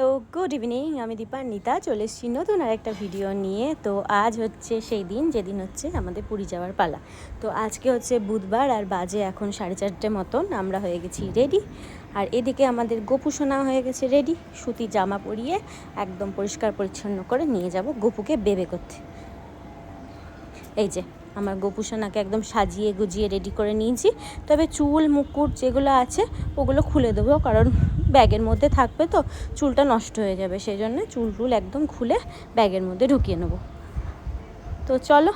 তো good evening আমি দীপান্বিতা চলে এসেছি নতুন আর একটা ভিডিও নিয়ে। তো আজ হচ্ছে সেই দিন, যেদিন হচ্ছে আমাদের পুরী যাওয়ার পালা। তো আজকে হচ্ছে বুধবার আর বাজে এখন সাড়ে চারটে মতন, আমরা হয়ে গেছি রেডি আর এদিকে আমাদের গোপুসোনা হয়ে গেছে রেডি সুতি জামা পরিয়ে একদম পরিষ্কার পরিচ্ছন্ন করে নিয়ে যাব গোপুকে বেবে করতে। এই যে, আমার গোপুসোনাকে একদম সাজিয়ে গুজিয়ে রেডি করে নিয়েছি। তবে চুল, মুকুট যেগুলো আছে, ওগুলো খুলে দেবো, কারণ ব্যাগের মধ্যে থাকবে তো, চুলটা নষ্ট হয়ে যাবে সেই জন্য চুল টুল একদম খুলে ব্যাগের মধ্যে ঢুকিয়ে নেব। তো চলো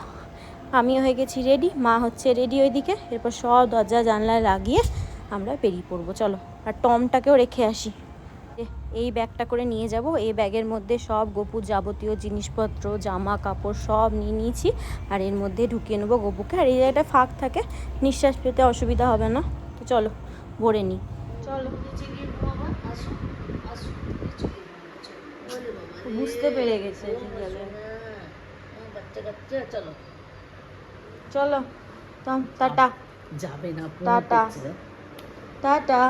আমি হয়ে গেছি রেডি মা হচ্ছে রেডি ওইদিকে, এরপর সব দরজা, জানলা লাগিয়ে আমরা বেরিয়ে পড়ব। চলো, আর টমটাকেও রেখে আসি। এই ব্যাগটা করে নিয়ে যাব, এই ব্যাগের মধ্যে সব গপুর যাবতীয় জিনিসপত্র জামা কাপড় সব নিয়ে নিয়েছি, আর এর মধ্যে ঢুকিয়ে নেব গপুকে। আর এই জায়গাটা ফাঁক থাকে, নিঃশ্বাস পেতে অসুবিধা হবে না। তো চলো, ভরে নিই। চলো বুঝতে পেরে গেছে চলো। চলো টাটা। যাবে না tata. Tata.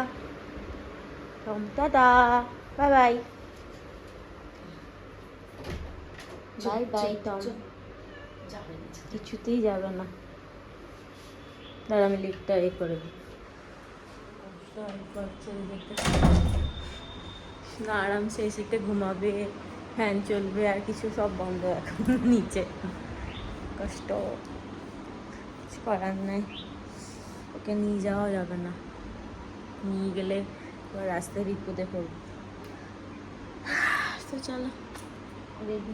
Tom tata. Bye bye. Bye bye Tom কিছুতেই যাবে না। দাঁড়া আমি লিফটটা এ করে দিই। না আরামসে এসিতে ঘুমাবে। ফ্যান চলবে আর কিছু সব বন্ধ এখন, নিচে। কষ্ট। কিছু করার নাই। ওকে নিয়ে যাওয়া যাবে না। নিয়ে গেলে এবার রাস্তায় বিপদে পড়বে। তো চলো, রেডি।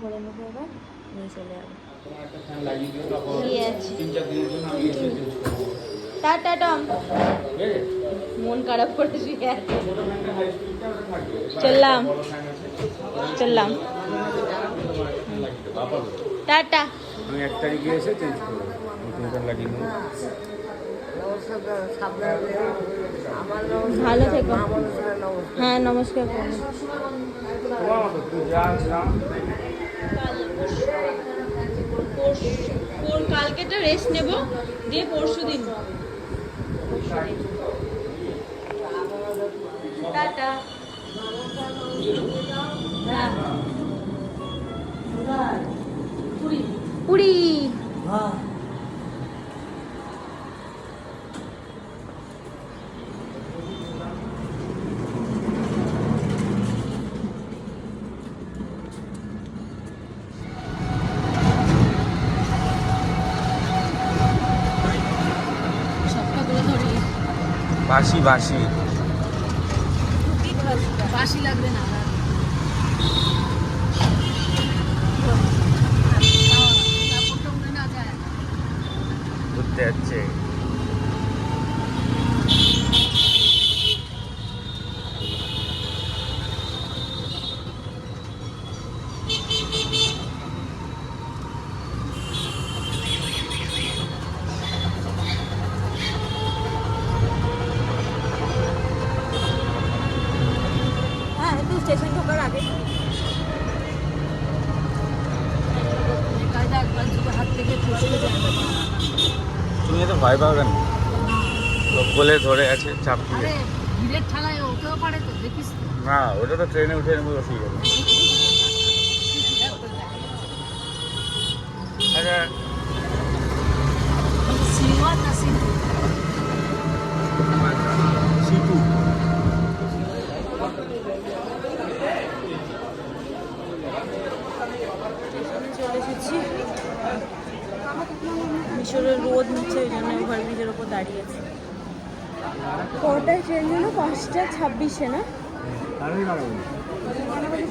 বলে নেব এবার নিয়ে চলে যাব। টাটা মন খারাপ করে চললাম। চললাম। টাটা। আমি এক তারিখে এসে চেঞ্জ করব। নতুন কার্ড লাগিয়ে নেব। ভালো থেকো। হ্যাঁ নমস্কার কালকেটা রেস্ট নেব দিয়ে পরশু দিন। টাটা। হ্যাঁ পুরী সবটাগুলো ধরি বাসি বাসি বাসি লাগবে না। ঘুরতে যাচ্ছে। ভয় পাবে না লোক বলে ধরে আছে চাপ দিয়ে। না ওটা তো ট্রেনে উঠে নেব ঠিক আছে আচ্ছা। সিটু। চলে এসেছি। মিশরের রোদ নিচ্ছে ওই জন্য ওভার ব্রিজের ওপর দাঁড়িয়ে আছে। কটায় ট্রেন যেন পাঁচটা ছাব্বিশে না?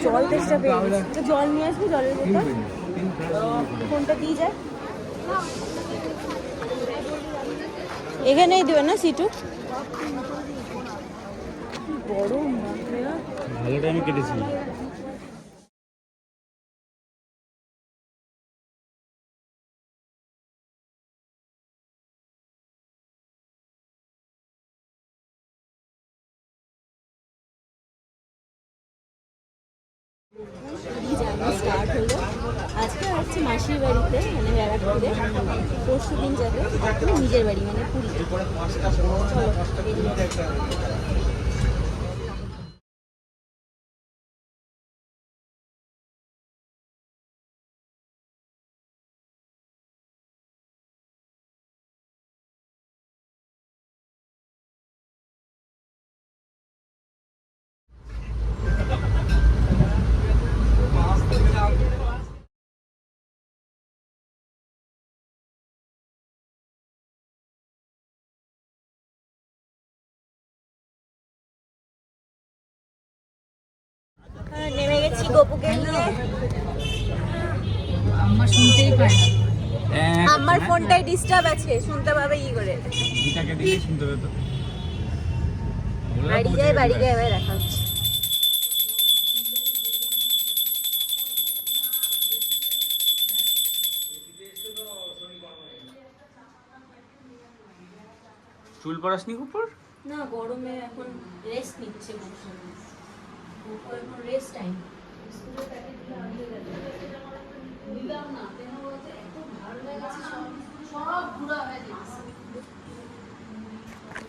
জল তেষ্টা পেয়ে তো জল নিয়ে আসবি জলের বোতল? ফোনটা দিয়ে যায়? এখানেই দেবে না সিটু? বড় ভালো টাইমে কেটেছি। স্টার্ট হলো। আজকে হচ্ছে মাসির বাড়িতে মানে ব্যারাকপুরে। পরশু দিন যাবে নিজের বাড়ি মানে পুরীতে। গপুকে নিয়ে? আমার শুনতেই পায় না। আমার ফোনটাই ডিস্টার্ব আছে শুনতে পাবে কি করে। গীতাকে দিলে শুনতে পেতো বাড়ি যায় বাড়ি যায় এবার দেখা হচ্ছে। চুল পড়াসনি উপর না গরমে এখন রেস্ট নিচ্ছে এখন রেস্ট টাইম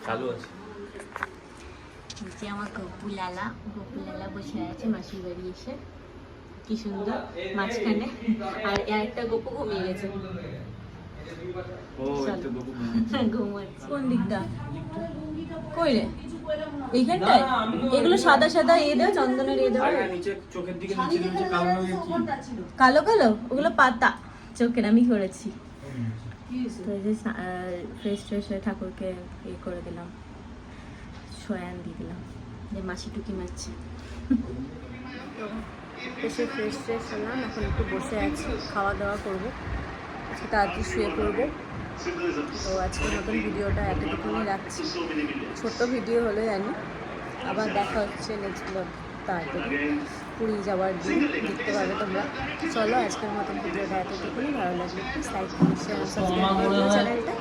চালু আছে। নিচে আমার গপু লালা গপু লালা বসে আছে মাসির বাড়ি এসে। কি সুন্দর মাঝখানে। আর একটা গপু ঘুমিয়ে গেছে। কোন দিকটা? কই রে? এইখানটায়? এগুলো সাদা সাদা এ দেওয়া চন্দনের এ দেওয়া? নিচে চোখের দিকে নিচে নিচে কালো কালো কালো? ওগুলো পাতা। চোখের আমি করেছি ফ্রেশ ফ্রেশ হয়ে ঠাকুরকে ইয়ে করে দিলাম। শয়ান দিয়ে দিলাম। যে মাসি টুকি মারছে। এসে ফ্রেশ ফ্রেশ হলাম এখন একটু বসে আছি। খাওয়া দাওয়া করব। তাড়াতাড়ি শুয়ে পড়ব। তো আজকের মতন ভিডিওটা এতটুকুই রাখছি। ছোট্ট ভিডিও হলো জানি আবার দেখা হচ্ছে নেক্সট ব্লগ তাড়াতাড়ি পুরী যাওয়ার দিন দেখতে পাবে তোমরা। চলো আজকের মতন ভিডিওটা এতটুকুনি। ভালো লাগবে প্লিজ লাইক শেয়ার সাবস্ক্রাইব করে চ্যানেলটা